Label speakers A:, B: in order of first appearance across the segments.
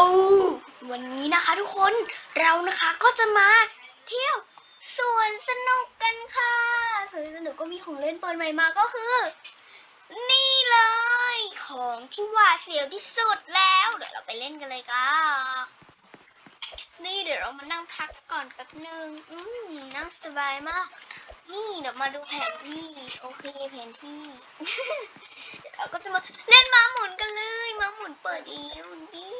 A: อ้วันนี้นะคะทุกคนเรานะคะก็จะมาเที่ยวสวนสนุกกันค่ะสวนสนุกก็มีของเล่นเปิดใหม่มาก็คือ นี่เลย ของที่หวาดเสียวที่สุดแล้ว เดี๋ยวเราไปเล่นกันเลยค่ะนี่เดี๋ยวเรามานั่งพักก่อนแป๊บหนึ่งอืมนั่งสบายมาก นี่เดี๋ยวมาดูแผนที่ โอเคแผนที่เราก็จะมาเล่นม้าหมุนกันเลยม้าหมุนเปิดเอวดิ้ง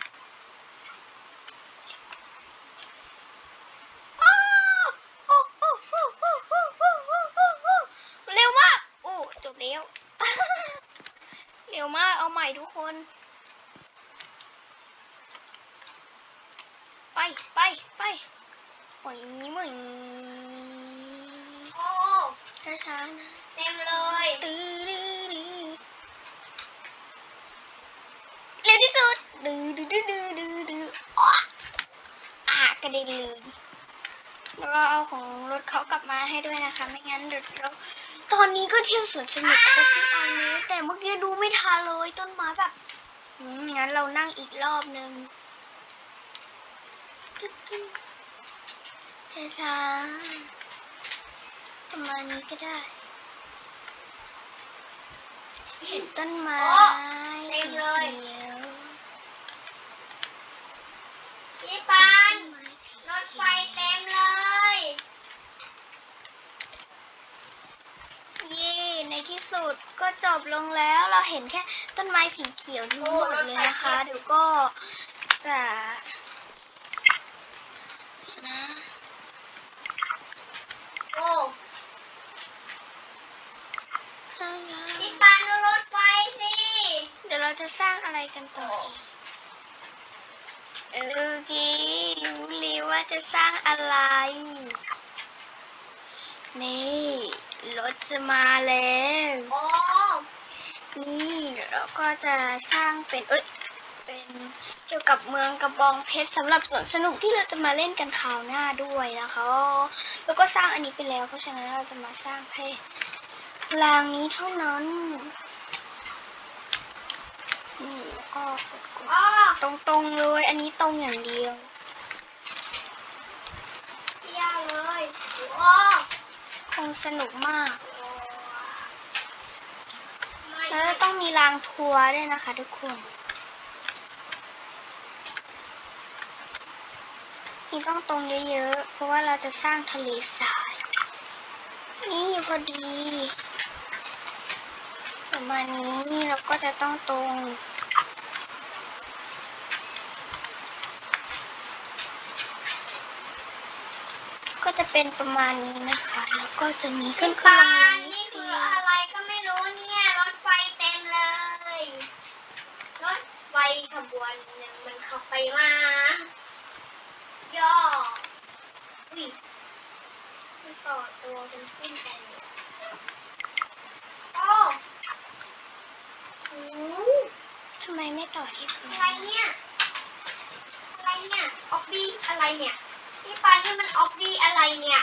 A: ไปไปไปหมอยหมอย
B: โอ้
A: ช้าๆนะ
B: เต็มเลย
A: ตื้อดื้อดื้อเร็วที่สุดดื้อดื้อดื้อดื้อดื้อดื้ออ๊ะอะกระเด็นเลยเราเอาของรถเขากลับมาให้ด้วยนะคะ ไม่งั้นเดี๋ยวเรา ตอนนี้ก็เที่ยวสวนสนุกก็เพิ่งเอานี้แต่เมื่อกี้ดูไม่ทันเลยต้นไม้แบบงั้นเรานั่งอีกรอบนึงช้าๆประมาณนี้ก็ได้เห็นต้นไม้
B: เต็มเลย
A: ขียว
B: พี่ปัน
A: ต้นไม้สี
B: รถไฟเต็มเลย
A: เย่ในที่สุดก็จบล งแล้วเราเห็นแค่ต้นไม้สีเขียวทั้งหมดเลยนะคะเดี๋ยวก็จะนะ
B: โอ้พี่ปันดูรถไฟสิ
A: เดี๋ยวเราจะสร้างอะไรกันต่ออีกเออกีรู้เลยว่าจะสร้างอะไร นี่ รถจะมาแล้ว
B: โอ้
A: นี่เดี๋ยวเราก็จะสร้างเป็นเอ้ยเป็นเกี่ยวกับเมืองกระบองเพชรสำหรับสวนสนุกที่เราจะมาเล่นกันคราวหน้าด้วยนะคะ แล้วก็สร้างอันนี้ไปแล้ว เพราะฉะนั้นเราจะมาสร้างแค่รางนี้เท่านั้นนี่แล้วก็กดกด
B: โอ้
A: ตรงๆเลย อันนี้ตรงอย่างเดียว
B: เที่ยวเลยโอ้
A: คงสนุกมาก
B: ไม่
A: แล้วต้องมีรางทัวร์ด้วยนะคะทุกคน นี่ต้องตรงเยอะๆ เพราะว่าเราจะสร้างทะเลทรายนี่พอดีประมาณนี้เราก็จะต้องตรงก็จะเป็นประมาณนี้นะคะ แล้วก็จะมีขึ้นขึ้นลง
B: น
A: ๆนิ
B: นี่
A: ด
B: คื
A: เดี
B: ออะไรเนี่ย รถไฟเต็มเลย รถไฟขบวนเนี่ยมัน ขับไปมา ย่อ อุ้ยมันต่อตัวกันขึ้นไปโอ้โห
A: ทำไมไม่ต่อที่พื้น
B: อะไรเนี่ย อะไรเนี่ย ออบบี้อะไรเนี่ย พี่ปันนี่มันออบบี้อะไรเนี่ย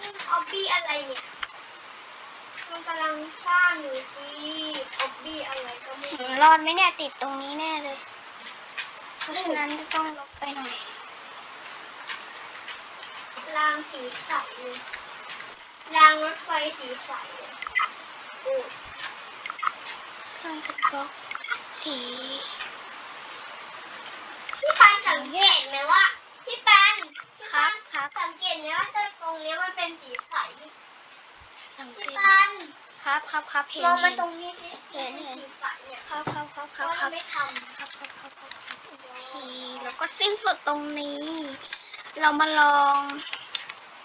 B: นี่มันออบบี้อะไรเนี่ย มันกำลังสร้างอยู่สิออบบี้อะไรก็ไม่รู้
A: รอดไหมเนี่ยติดตรงนี้แน่เลย เพราะฉะนั้นจะต้องลบไปหน่อย
B: รางสีใสเลยรางรถไฟสีใสเลยโอ้
A: เพิ่มเป็นบล็อกสี
B: พี่ปันสังเกตไหมว่าพี่ปันพี่
A: ครั
B: ปั
A: บ
B: น
A: ครับ
B: สังเกตไหมว่าตรงเนี้ยมันเป็นสีใส
A: สังเก
B: พี่
A: ต
B: ปัน
A: ครับครับครับเห็น
B: มองมา
A: เห็น
B: ตรงนี้สิ
A: เห็นเห็น
B: สีใสเนี่ย
A: ครับครับครับ
B: เพ
A: ครับ
B: ราะ
A: ครั
B: เรา
A: บ
B: ไม่ท
A: ครับครับครับครับครับำโอเคแล้วก็สิ้นสุดตรงนี้ เรามาลอง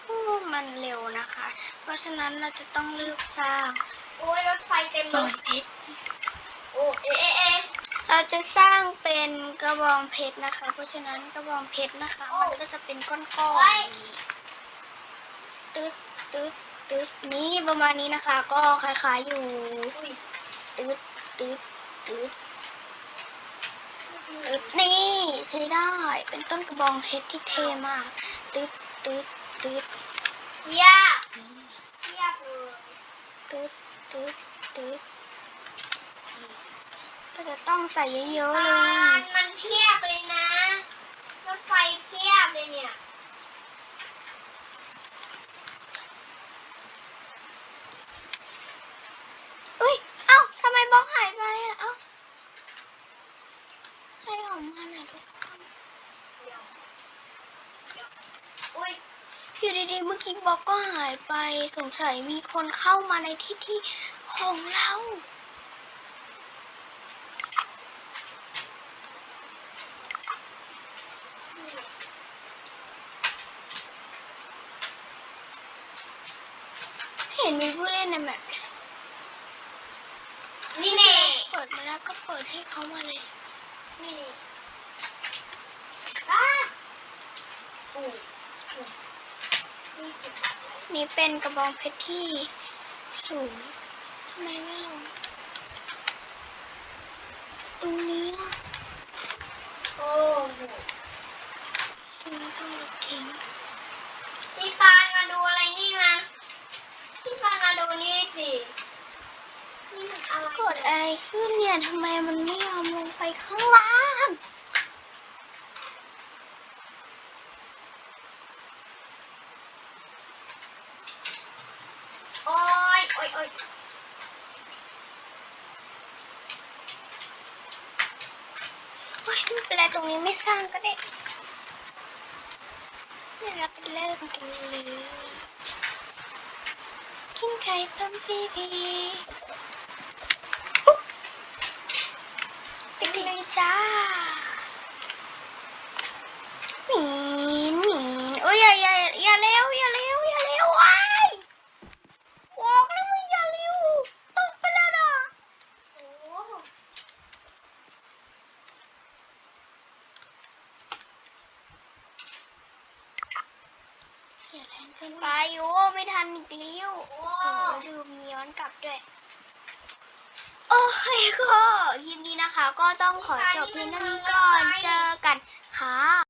A: อู้มันเร็วนะคะ เพราะฉะนั้นเราจะต้องเลือกสร้าง
B: โอ้ยรถไฟเต็ม
A: บ
B: เล
A: อน
B: ย
A: เพชร
B: โอ้เอะเอะเอะ
A: เเราจะสร้างเป็นกระบองเพชรนะคะ เพราะฉะนั้นกระบองเพชรนะคะ มันก็จะเป็นก้อนๆอย่างนี้ตึ๊ดตึ๊ดตึ๊ดนี่ประมาณนี้นะคะ ก็คล้ายๆอยู่
B: อุ้ย
A: ตึ๊ดตึ๊ดตึ๊ดตึ๊ด นี่ใช้ได้ เป็นต้นกระบองเพชรที่เท่มาก ตึ๊ดตึ๊ดตึ๊ด
B: ยาก
A: นี่
B: ยากเลย
A: ตึ๊ดตึ๊ดตึ๊ดก็จะต้องใส่เยอะๆเล
B: ยนมันเพียบเลยนะ รถไฟเพียบเลยเนี่ย
A: เอ้า ทำไมบล็อกหายไปอะ เอ้าอะไรของมันอะทุกคน
B: เดี๋ยวเดี๋ยวอุ้ย
A: อยู่ ดีๆเมื่อกี้บล็อกก็หายไปสงสัยมีคนเข้ามาในที่ที่ของเราเห็นมีผู้เล่นในแบบ
B: นี่แน่
A: เปิดมาแล้วก็เปิดให้เขามาเลย
B: นี่อ้าอุ้ นี่
A: นี่เป็นกระบองเพชรที่สูงทำไมไม่ลง ตรงนี้อะ
B: โอ้โห
A: ตรงนี้ต้องลบทิ้ง
B: พี่ปานมาดูอะไรนี่มาพี่ปานมาดูนี่สินี่มันอะไร
A: เกิดอะไรขึ้นเนี่ยทำไมมันไม่ยอมลงไปข้างล่าง
B: โอ้ ยโอ้ยโอ้ย
A: โอ๊ยไม่เป็นไรตรงนี้ไม่สร้างก็ได้เดี๋ยวเราไปเริ่มกันเลยกินไข่ต้มซีพีปุ๊บไปกันเลยจ้าหมีนหมีนโอ้ยอย่าอย่าอย่าเร็วอย่าเร็วอย่าเร็วว้ายบอกแล้วมึงอย่าเร็วตกไปแล้วนะ
B: โอ้โห
A: อย่าแรงเกินไปโยไม่ทันอีกแล้วโอ้ดูมีย้อนกลับด้วย โอเคก็คลิปนี้นะคะ ก็ต้องขอจบเพียงเท่านี้ก่อนเจอกันค่ะ